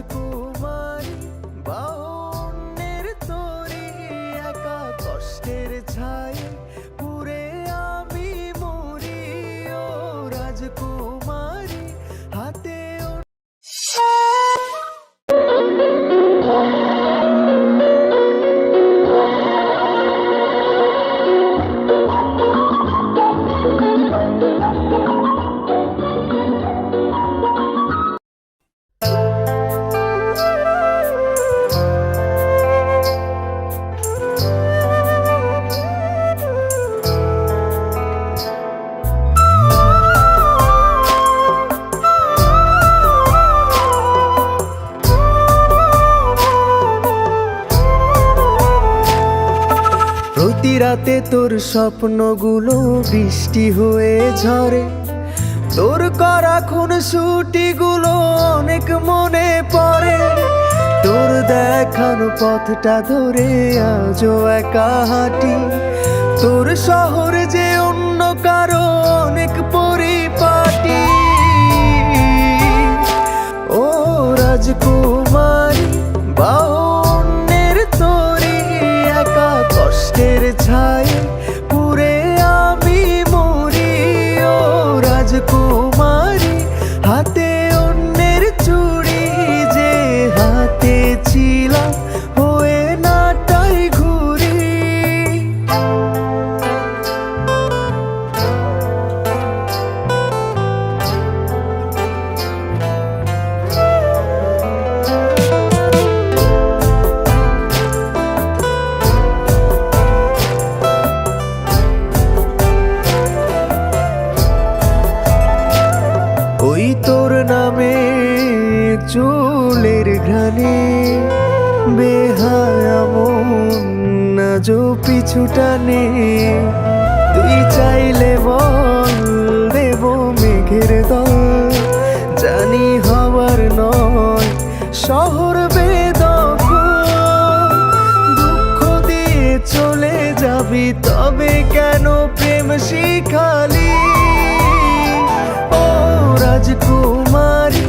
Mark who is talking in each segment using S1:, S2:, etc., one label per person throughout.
S1: राजकुमार প্রতি রাতে তোর স্বপ্নগুলো বৃষ্টি হয়ে ঝরে। তোর করা খুনগুলো অনেক মনে পড়ে। তোর দেখানো পথটা ধরে আজও একা হাঁটি। তোর শহর যে অন্য কষ্টের ছাই পুরে আমি মরি ও রাজকুমারী হাতে অন্যের চুড়ি যে হাতে ছিলাম চুলের ঘানে বেহায়া মন টানে। তুই চাইলে বল, দেব মেঘের দল। জানি হবার নয়, শহর বেদখল দুঃখ দিয়ে চলে যাবি, তবে কেন প্রেম শিখালি? ও রাজকুমারী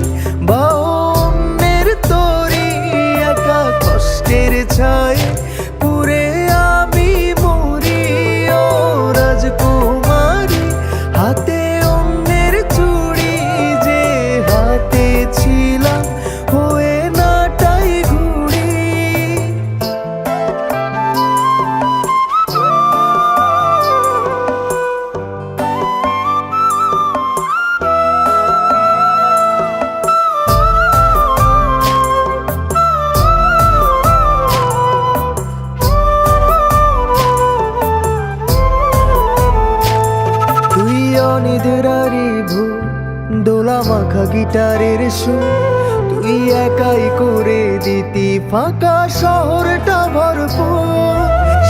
S1: অনিদ্রারি ভূ দোলা মাখা গিটারের সুর। তুই একাই করে দিতি ফাঁকা শহরটা ভরপুর।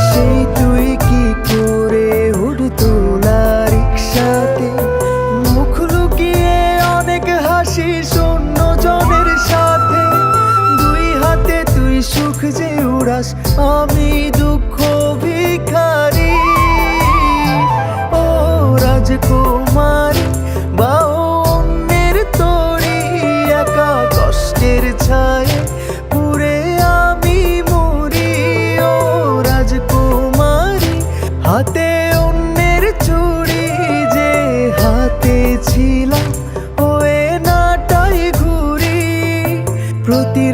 S1: সেই তুই কি করে উঠতোলা রিক্সাতে? মুখ লুকিয়ে অনেক হাসি শূন্য জনের সাথে। দুই হাতে তুই সুখ যে উড়াস, আমি দুঃখ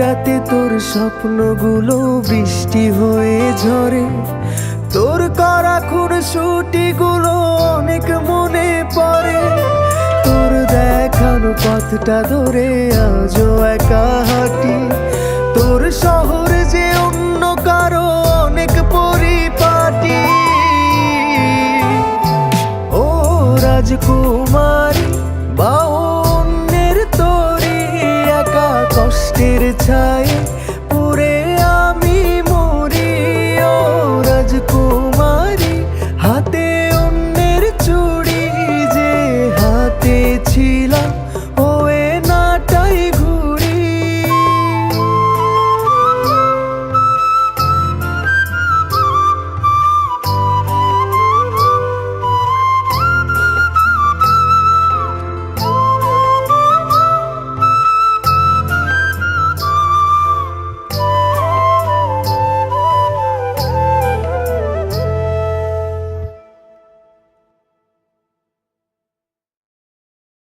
S1: রাতে তোর স্বপ্নগুলো বৃষ্টি হয়ে ঝরে। তোর করা খুনগুলো অনেক মনে পড়ে। তোর দেখানো পথটা ধরে আজও একা হাঁটি। তোর শহর যে অন্য কারও অনেক পরিপাটি। ও রাজকুমারী বা অন্যের